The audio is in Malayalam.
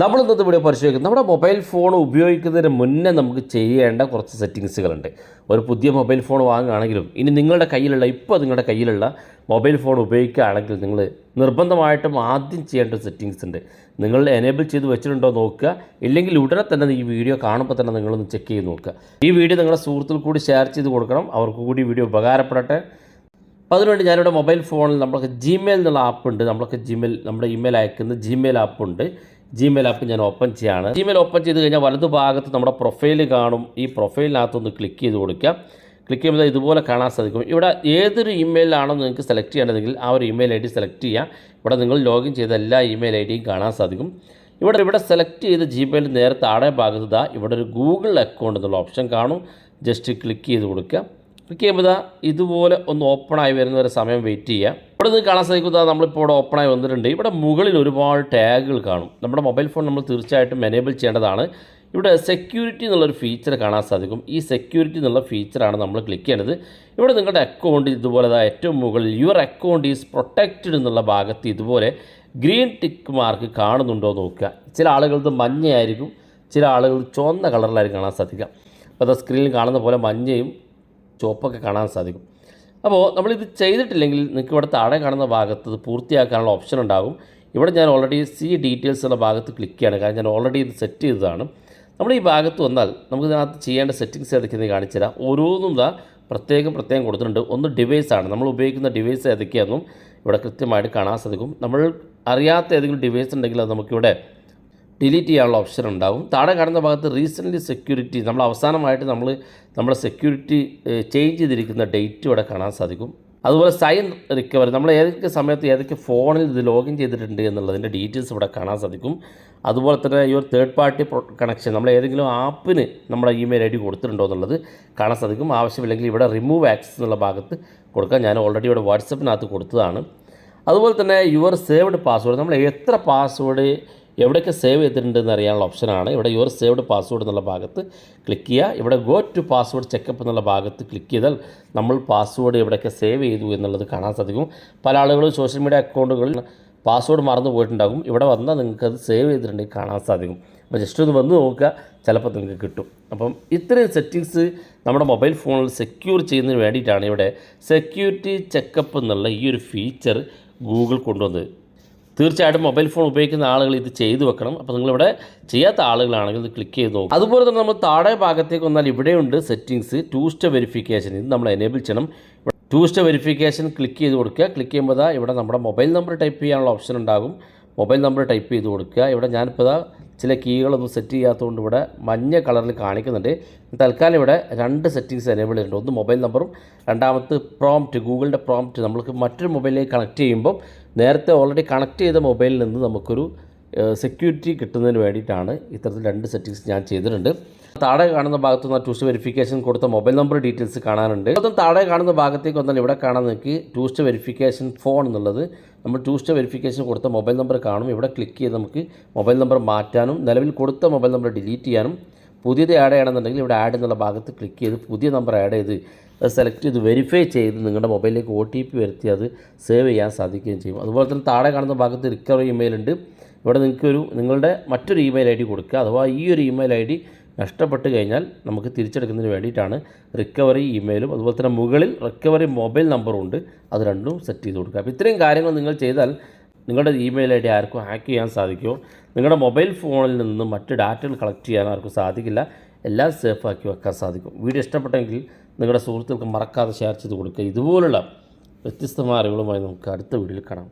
നമ്മൾ ഇന്നത്തെ വീഡിയോ പരിശോധിക്കുന്നത് നമ്മുടെ മൊബൈൽ ഫോൺ ഉപയോഗിക്കുന്നതിന് മുന്നേ നമുക്ക് ചെയ്യേണ്ട കുറച്ച് സെറ്റിങ്സുകളുണ്ട്. ഒരു പുതിയ മൊബൈൽ ഫോൺ വാങ്ങുകയാണെങ്കിലും ഇനി നിങ്ങളുടെ കയ്യിലുള്ള ഇപ്പോൾ നിങ്ങളുടെ കയ്യിലുള്ള മൊബൈൽ ഫോൺ ഉപയോഗിക്കുകയാണെങ്കിൽ നിങ്ങൾ നിർബന്ധമായിട്ടും ആദ്യം ചെയ്യേണ്ട സെറ്റിങ്സ് ഉണ്ട് നിങ്ങൾ എനേബിൾ ചെയ്ത് വെച്ചിട്ടുണ്ടോ നോക്കുക. ഇല്ലെങ്കിൽ ഉടനെ തന്നെ ഈ വീഡിയോ കാണുമ്പോൾ തന്നെ നിങ്ങളൊന്ന് ചെക്ക് ചെയ്ത് നോക്കുക. ഈ വീഡിയോ നിങ്ങളുടെ സുഹൃത്തുക്കൾ കൂടി ഷെയർ ചെയ്ത് കൊടുക്കണം. അവർക്ക് കൂടി വീഡിയോ ഉപകാരപ്പെടട്ടെ. അപ്പോൾ അതിനുവേണ്ടി ഞാനിവിടെ മൊബൈൽ ഫോണിൽ നമ്മൾക്ക് ജിമെയിൽ എന്നുള്ള ആപ്പുണ്ട് നമ്മൾക്ക് ജിമെയിൽ നമ്മുടെ ഇമെയിൽ അയക്കുന്ന ജിമെയിൽ ആപ്പ് ഉണ്ട്. ജിമെയിൽ ആപ്പ് ഞാൻ ഓപ്പൺ ചെയ്യാണ്. ജിമെയിൽ ഓപ്പൺ ചെയ്ത് കഴിഞ്ഞാൽ വലതു ഭാഗത്ത് നമ്മുടെ പ്രൊഫൈൽ കാണും. ഈ പ്രൊഫൈലിനകത്തൊന്ന് ക്ലിക്ക് ചെയ്ത് കൊടുക്കുക. ക്ലിക്ക് ചെയ്യുമ്പോൾ ഇതുപോലെ കാണാൻ സാധിക്കും. ഇവിടെ ഏതൊരു ഇമെയിലാണോ നിങ്ങൾക്ക് സെലക്ട് ചെയ്യേണ്ടതെങ്കിൽ ആ ഒരു ഇമെയിൽ ഐ ഡി സെലക്ട് ചെയ്യാം ഇവിടെ നിങ്ങൾ ലോഗിൻ ചെയ്ത എല്ലാ ഇമെയിൽ ഐ ഡിയും കാണാൻ സാധിക്കും. ഇവിടെ ഇവിടെ സെലക്ട് ചെയ്ത് ജിമെയിൽ നേരെ താഴെ ഭാഗത്ത് ഇതാ ഇവിടെ ഒരു ഗൂഗിൾ അക്കൗണ്ട് എന്നുള്ള ഓപ്ഷൻ കാണും. ജസ്റ്റ് ക്ലിക്ക് ചെയ്ത് കൊടുക്കുക. ക്ലിക്ക് ചെയ്യുമ്പോൾ ഇതുപോലെ ഒന്ന് ഓപ്പണായി വരുന്ന ഒരു സമയം വെയിറ്റ് ചെയ്യുക. ഇവിടെ നിന്ന് കാണാൻ സാധിക്കുന്നത് നമ്മളിപ്പോൾ ഇവിടെ ഓപ്പണായി വന്നിട്ടുണ്ട്. ഇവിടെ മുകളിൽ ഒരുപാട് ടാഗുകൾ കാണും. നമ്മുടെ മൊബൈൽ ഫോൺ നമ്മൾ തീർച്ചയായിട്ടും എനേബിൾ ചെയ്യേണ്ടതാണ്. ഇവിടെ സെക്യൂരിറ്റി എന്നുള്ളൊരു ഫീച്ചർ കാണാൻ സാധിക്കും. ഈ സെക്യൂരിറ്റി എന്നുള്ള ഫീച്ചറാണ് നമ്മൾ ക്ലിക്ക് ചെയ്യേണ്ടത്. ഇവിടെ നിങ്ങളുടെ അക്കൗണ്ട് ഇതുപോലെ ഏറ്റവും മുകളിൽ യുവർ അക്കൗണ്ട് ഈസ് പ്രൊട്ടക്റ്റഡ് എന്നുള്ള ഭാഗത്ത് ഇതുപോലെ ഗ്രീൻ ടിക്ക് മാർക്ക് കാണുന്നുണ്ടോ നോക്കുക. ചില ആളുകളത് മഞ്ഞയായിരിക്കും ചില ആളുകൾ ചുവന്ന കളറിലായിരിക്കും കാണാൻ സാധിക്കുക. അപ്പോൾ അത് സ്ക്രീനിൽ കാണുന്ന പോലെ മഞ്ഞയും ചുവപ്പൊക്കെ കാണാൻ സാധിക്കും. അപ്പോൾ നമ്മളിത് ചെയ്തിട്ടില്ലെങ്കിൽ നിങ്ങൾക്ക് ഇവിടെ താഴെ കാണുന്ന ഭാഗത്ത് ഇത് പൂർത്തിയാക്കാനുള്ള ഓപ്ഷൻ ഉണ്ടാകും. ഇവിടെ ഞാൻ ഓൾറെഡി സി ഡീറ്റെയിൽസ് ഉള്ള ഭാഗത്ത് ക്ലിക്ക് ചെയ്യാണ്. കാരണം ഞാൻ ഓൾറെഡി ഇത് സെറ്റ് ചെയ്തതാണ്. നമ്മൾ ഈ ഭാഗത്ത് വന്നാൽ നമുക്ക് ഇതിനകത്ത് ചെയ്യേണ്ട സെറ്റിങ്സ് ഏതൊക്കെയെന്ന് കാണിച്ചു തരാം. ഓരോന്നും ഇതാ പ്രത്യേകം പ്രത്യേകം കൊടുത്തിട്ടുണ്ട്. ഒന്ന് ഡിവൈസാണ് നമ്മൾ ഉപയോഗിക്കുന്ന ഡിവൈസ് ഏതൊക്കെയാണെന്നും ഇവിടെ കൃത്യമായിട്ട് കാണാൻ സാധിക്കും. നമ്മൾ അറിയാത്ത ഏതെങ്കിലും ഡിവൈസ് ഉണ്ടെങ്കിൽ അത് നമുക്കിവിടെ ഡിലീറ്റ് ചെയ്യാനുള്ള ഓപ്ഷൻ ഉണ്ടാവും. താഴെ കാണുന്ന ഭാഗത്ത് റീസെന്റ്ലി സെക്യൂരിറ്റി നമ്മൾ അവസാനമായിട്ട് നമ്മൾ നമ്മുടെ സെക്യൂരിറ്റി ചേഞ്ച് ചെയ്തിരിക്കുന്ന ഡേറ്റ് ഇവിടെ കാണാൻ സാധിക്കും. അതുപോലെ സൈൻ റിക്കവറി നമ്മൾ ഏതൊക്കെ സമയത്ത് ഏതൊക്കെ ഫോണിൽ ഇത് ലോഗിൻ ചെയ്തിട്ടുണ്ട് എന്നുള്ളതിന്റെ ഡീറ്റെയിൽസ് ഇവിടെ കാണാൻ സാധിക്കും. അതുപോലെ തന്നെ ഈ ഒരു തേർഡ് പാർട്ടി കണക്ഷൻ നമ്മൾ ഏതെങ്കിലും ആപ്പിന് നമ്മുടെ ഇമെയിൽ ഐ ഡി കൊടുത്തിട്ടുണ്ടോ എന്നുള്ളത് കാണാൻ സാധിക്കും. ആവശ്യമില്ലെങ്കിൽ ഇവിടെ റിമൂവ് ആക്സസ് എന്നുള്ള ഭാഗത്ത് കൊടുക്കാം ഞാൻ ഓൾറെഡി ഇവിടെ വാട്സപ്പിനകത്ത് കൊടുത്തതാണ്. അതുപോലെ തന്നെ യുവർ സേവ്ഡ് പാസ്വേഡ് നമ്മൾ എത്ര പാസ്വേഡ് എവിടെയൊക്കെ സേവ് ചെയ്തിട്ടുണ്ടെന്ന് അറിയാനുള്ള ഓപ്ഷനാണ് ഇവിടെ യുവർ സേവ്ഡ് പാസ്വേഡ് എന്നുള്ള ഭാഗത്ത് ക്ലിക്ക് ചെയ്യുക. ഇവിടെ ഗോ ടു പാസ്വേഡ് ചെക്കപ്പ് എന്നുള്ള ഭാഗത്ത് ക്ലിക്ക് ചെയ്താൽ നമ്മൾ പാസ്വേഡ് എവിടെയൊക്കെ സേവ് ചെയ്തു എന്നുള്ളത് കാണാൻ സാധിക്കും. പല ആളുകളും സോഷ്യൽ മീഡിയ അക്കൗണ്ടുകളിൽ പാസ്വേഡ് മറന്നു പോയിട്ടുണ്ടാകും. ഇവിടെ വന്നാൽ നിങ്ങൾക്ക് അത് സേവ് ചെയ്തിട്ടുണ്ടെങ്കിൽ കാണാൻ സാധിക്കും. അപ്പോൾ ജസ്റ്റ് ഒന്ന് വന്ന് നോക്കുക. ചിലപ്പോൾ നിങ്ങൾക്ക് കിട്ടും. അപ്പം ഇത്രയും സെറ്റിങ്സ് നമ്മുടെ മൊബൈൽ ഫോണിൽ സെക്യൂർ ചെയ്യുന്നതിന് വേണ്ടിയിട്ടാണ് ഇവിടെ സെക്യൂരിറ്റി ചെക്കപ്പ് എന്നുള്ള ഈ ഒരു ഫീച്ചർ ഗൂഗിൾ കൊണ്ടുവന്നത്. തീർച്ചയായിട്ടും മൊബൈൽ ഫോൺ ഉപയോഗിക്കുന്ന ആളുകൾ ഇത് ചെയ്തു വെക്കണം. അപ്പോൾ നിങ്ങളിവിടെ ചെയ്യാത്ത ആളുകളാണെങ്കിൽ ഇത് ക്ലിക്ക് ചെയ്ത് നോക്കും. അതുപോലെ തന്നെ നമ്മൾ താഴെ ഭാഗത്തേക്ക് വന്നാൽ ഇവിടെയുണ്ട് സെറ്റിങ്സ് ടൂ സ്റ്റെപ്പ് വെരിഫിക്കേഷൻ ഇത് നമ്മൾ എനേബിൾ ചെയ്യണം. ടൂ സ്റ്റെപ്പ് വെരിഫിക്കേഷൻ ക്ലിക്ക് ചെയ്ത് കൊടുക്കുക. ക്ലിക്ക് ചെയ്യുമ്പോൾ ഇവിടെ നമ്മുടെ മൊബൈൽ നമ്പർ ടൈപ്പ് ചെയ്യാനുള്ള ഓപ്ഷൻ ഉണ്ടാകും. മൊബൈൽ നമ്പർ ടൈപ്പ് ചെയ്ത് കൊടുക്കുക. ഇവിടെ ഞാനിപ്പോൾ ചില കീകളൊന്നും സെറ്റ് ചെയ്യാത്തതുകൊണ്ട് ഇവിടെ മഞ്ഞ കളറിൽ കാണിക്കുന്നുണ്ട്. തൽക്കാലം ഇവിടെ രണ്ട് സെറ്റിങ്സ് എനേബിൾ ചെയ്തിട്ടുണ്ട്. ഒന്ന് മൊബൈൽ നമ്പറും രണ്ടാമത്തെ പ്രോംപ്റ്റ് ഗൂഗിളിന്റെ പ്രോംപ്റ്റ് നമ്മൾക്ക് മറ്റൊരു മൊബൈലിലേക്ക് കണക്ട് ചെയ്യുമ്പോൾ നേരത്തെ ഓൾറെഡി കണക്ട് ചെയ്ത മൊബൈലിൽ നിന്ന് നമുക്കൊരു സെക്യൂരിറ്റി കിട്ടുന്നതിന് വേണ്ടിയിട്ടാണ് ഇത്തരത്തിൽ രണ്ട് സെറ്റിങ്സ് ഞാൻ ചെയ്തിട്ടുണ്ട്. താഴെ കാണുന്ന ഭാഗത്ത് നിന്ന് ടൂസ്റ്റ് വെരിഫിക്കേഷൻ കൊടുത്ത മൊബൈൽ നമ്പർ ഡീറ്റെയിൽസ് കാണാനുണ്ട്. അതും താഴെ കാണുന്ന ഭാഗത്തേക്ക് വന്നാൽ ഇവിടെ കാണാൻ നിങ്ങൾക്ക് ടൂസ്റ്റ് വെരിഫിക്കേഷൻ ഫോൺ എന്നുള്ളത്. നമ്മൾ ടൂസ്റ്റ് വെരിഫിക്കേഷൻ കൊടുത്ത മൊബൈൽ നമ്പർ കാണും. ഇവിടെ ക്ലിക്ക് ചെയ്ത് നമുക്ക് മൊബൈൽ നമ്പർ മാറ്റാനും നിലവിൽ കൊടുത്ത മൊബൈൽ നമ്പർ ഡിലീറ്റ് ചെയ്യാനും പുതിയത് ആഡ് ചെയ്യണമെന്നുണ്ടെങ്കിൽ ഇവിടെ ആഡ് എന്നുള്ള ഭാഗത്ത് ക്ലിക്ക് ചെയ്ത് പുതിയ നമ്പർ ആഡ് ചെയ്ത് അത് സെലക്ട് ചെയ്ത് വെരിഫൈ ചെയ്ത് നിങ്ങളുടെ മൊബൈലിലേക്ക് ഒ ടി പി വരുത്തി അത് സേവ് ചെയ്യാൻ സാധിക്കുകയും ചെയ്യും. അതുപോലെ തന്നെ താഴെ കാണുന്ന ഭാഗത്ത് റിക്കവറി ഇമെയിൽ ഉണ്ട്. ഇവിടെ നിങ്ങൾക്കൊരു നിങ്ങളുടെ മറ്റൊരു ഇമെയിൽ ഐ ഡി കൊടുക്കുക. അഥവാ ഈ ഒരു ഇമെയിൽ ഐ ഡി നഷ്ടപ്പെട്ട് കഴിഞ്ഞാൽ നമുക്ക് തിരിച്ചെടുക്കുന്നതിന് വേണ്ടിയിട്ടാണ് റിക്കവറി ഇമെയിലും അതുപോലെ തന്നെ മുകളിൽ റിക്കവറി മൊബൈൽ നമ്പറും ഉണ്ട്. അത് രണ്ടും സെറ്റ് ചെയ്ത് കൊടുക്കുക. അപ്പോൾ ഇത്രയും കാര്യങ്ങൾ നിങ്ങൾ ചെയ്താൽ നിങ്ങളുടെ ഇമെയിൽ ഐ ഡി ആർക്കും ഹാക്ക് ചെയ്യാൻ സാധിക്കുമോ? നിങ്ങളുടെ മൊബൈൽ ഫോണിൽ നിന്നും മറ്റ് ഡാറ്റകൾ കളക്ട് ചെയ്യാൻ ആർക്കും സാധിക്കില്ല. എല്ലാം സേഫ് ആക്കി വെക്കാൻ സാധിക്കും. വീഡിയോ ഇഷ്ടപ്പെട്ടെങ്കിൽ നിങ്ങളുടെ സുഹൃത്തുക്കൾക്ക് മറക്കാതെ ഷെയർ ചെയ്ത് കൊടുക്കുക. ഇതുപോലുള്ള വ്യത്യസ്തമായ അറിവുകളുമായി നമുക്ക് അടുത്ത വീഡിയോയിൽ കാണാം.